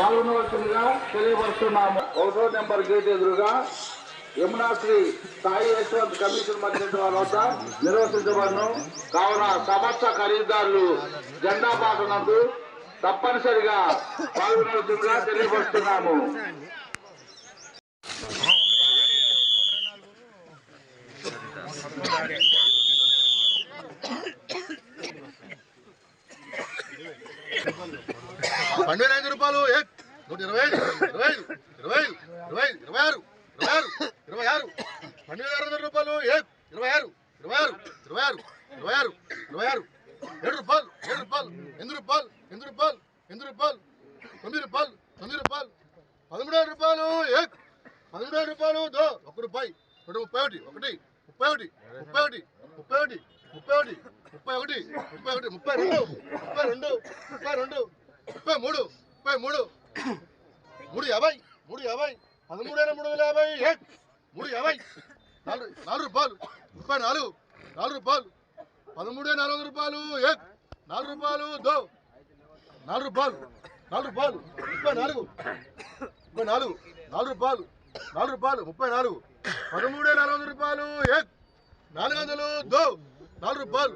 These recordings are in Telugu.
పాల్గొనవలసిందిగా తెలియపరుస్తున్నాము ఒకటో నెంబర్ గేట్ ఎదురుగా యమునాశ్రీ సాయి యశ్వంత్ కమిషన్ మధ్య వారి వద్ద నిర్వహించబడను కావున సమస్త ఖరీదారులు జెండా పాటనందు తప్పనిసరిగా పాల్గొనవలసిందిగా తెలియపరుస్తున్నాము పన్నెండు ఐదు రూపాయలు నూట ఇరవై ఐదు ఇరవై ఐదు ఇరవై ఐదు ఇరవై ఐదు ఇరవై ఆరు ఇరవై ఆరు ఇరవై ఆరు. పన్నెండు ఆరు వందల రూపాయలు. ఇరవై ఆరు ఇరవై ఆరు ఇరవై ఆరు ఇరవై ఆరు ఇరవై ఆరు. ఏడు రూపాయలు ఏడు రూపాయలు ఎనిమిది రూపాయలు ఎనిమిది రూపాయలు ఎనిమిది రూపాయలు తొమ్మిది రూపాయలు తొమ్మిది రూపాయలు. పదమూడు వేల రూపాయలు. ఏ? పదమూడు వేల రూపాయలు. దో ఒక రూపాయి. రెండు ముప్పై ఒకటి ఒకటి ముప్పై ఒకటి ముప్పై ఒకటి ముప్పై ఒకటి ముప్పై ఒకటి ముప్పై ఒకటి ముప్పై ఒకటి ముప్పై రెండు ముప్పై రెండు ముప్పై రెండు ముప్పై మూడు ముప్పై మూడు మూడు యాభై మూడు యాభై పదమూడు వేల మూడు వేల యాభై ఏ మూడు యాభై నాలుగు నాలుగు రూపాయలు ముప్పై నాలుగు నాలుగు రూపాయలు పదమూడు వేల నాలుగు వందల రూపాయలు ఏ నాలుగు రూపాయలు దో నాలుగు రూపాయలు నాలుగు రూపాయలు ముప్పై నాలుగు ముప్పై నాలుగు నాలుగు రూపాయలు నాలుగు రూపాయలు ముప్పై నాలుగు పదమూడు వేల నాలుగు వందల రూపాయలు ఏ నాలుగు వందలు దో నాలుగు రూపాయలు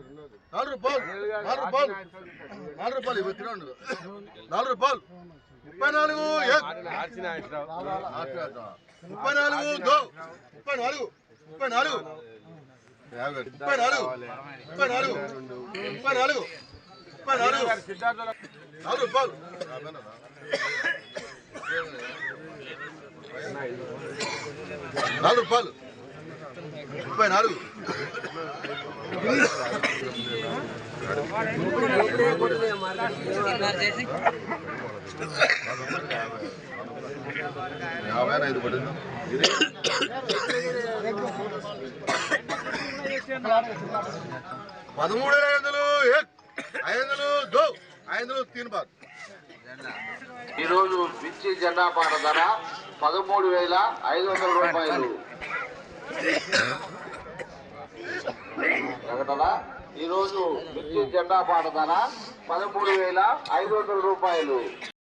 నాలుగు రూపాయలు. నాలుగు రూపాయలు. నాలుగు రూపాయలు ఇవి తినండి. నాలుగు రూపాయలు. ముప్పై నాలుగు ముప్పై నాలుగు ముప్పై నాలుగు ముప్పై నాలుగు. ముప్పై నాలుగు ముప్పై నాలుగు ముప్పై నాలుగు ముప్పై నాలుగు. నాలుగు రూపాయలు. నాలుగు రూపాయలు. ముప్పై నాలుగు. యాభై ఐదు పడింది. పదమూడు ఐదులు ఐదులు దో? ఐదులు వందలు తీన్ ఈరోజు మిర్చి జెండా పాట ధర పదమూడు వేల ఐదు వందల రూపాయలు. ఈరోజు మిర్చి జెండా పాట ధర పదమూడు వేల ఐదు వందల రూపాయలు.